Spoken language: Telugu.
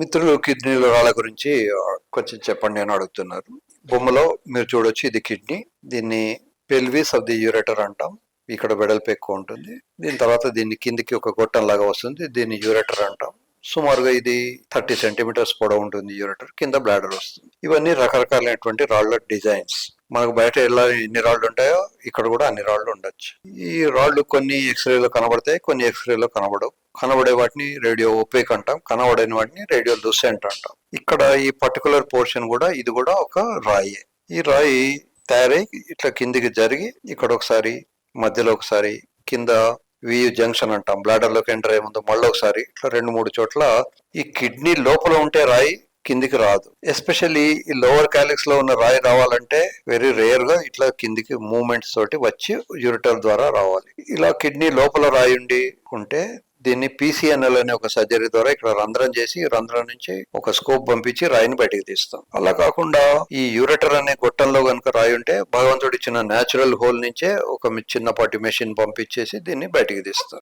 మిత్రులు కిడ్నీ రాళ్ళ గురించి కొంచెం చెప్పండి అని అడుగుతున్నారు. బొమ్మలో మీరు చూడొచ్చు ఇది కిడ్నీ. దీన్ని పెల్విస్ ఆఫ్ ది యూరేటర్ అంటాం. ఇక్కడ వెడల్పు ఎక్కువ ఉంటుంది. దీని తర్వాత దీన్ని కిందికి ఒక గొట్టం లాగా వస్తుంది. దీన్ని యూరేటర్ అంటాం. సుమారుగా ఇది థర్టీ సెంటీమీటర్స్ పొడవు ఉంటుంది యూరేటర్. కింద బ్లాడర్ వస్తుంది. ఇవన్నీ రకరకాలైనటువంటి రాళ్ళ డిజైన్స్. మనకు బయట ఎలా ఎన్ని రాళ్ళు ఉంటాయో ఇక్కడ కూడా అన్ని రాళ్ళు ఉండొచ్చు. ఈ రాళ్ళు కొన్ని ఎక్స్రేలో కనబడతాయి కొన్ని ఎక్స్రేలో కనబడవు. కనబడే వాటిని రేడియో ఒపేక్ అంటాం కనబడని వాటిని రేడియో లూసెంట్ అంటాం. ఇక్కడ ఈ పర్టికులర్ పోర్షన్ కూడా ఇది కూడా ఒక రాయి. ఈ రాయి తయారై ఇట్లా కిందికి జరిగి ఇక్కడ ఒకసారి మధ్యలో ఒకసారి కింద వి జంక్షన్ అంటాం. బ్లాడర్లోకి ఎంటర్ అయ్యే ముందు మళ్ళీ ఒకసారి ఇట్లా రెండు మూడు చోట్ల ఈ కిడ్నీ లోపల ఉంటే రాయి కిందికి రాదు. ఎస్పెషల్లీ ఈ లోవర్ క్యాలిక్స్లో ఉన్న రాయి రావాలంటే వెరీ రేర్గా ఇట్లా కిందికి మూమెంట్స్ తోటి వచ్చి యూరిటర్ ద్వారా రావాలి. ఇలా కిడ్నీ లోపల రాయి ఉండి ఉంటే దీన్ని పీసీఎన్ఎల్ అనే ఒక సర్జరీ ద్వారా ఇక్కడ రంధ్రం చేసి రంధ్రం నుంచి ఒక స్కోప్ పంపించి రాయిని బయటికి తీస్తాం. అలా కాకుండా ఈ యూరెటర్ అనే గొట్టంలో కనుక రాయి ఉంటే భగవంతుడు ఇచ్చిన న్యాచురల్ హోల్ నుంచే ఒక చిన్నపాటి మెషిన్ పంపించేసి దీన్ని బయటికి తీస్తాం.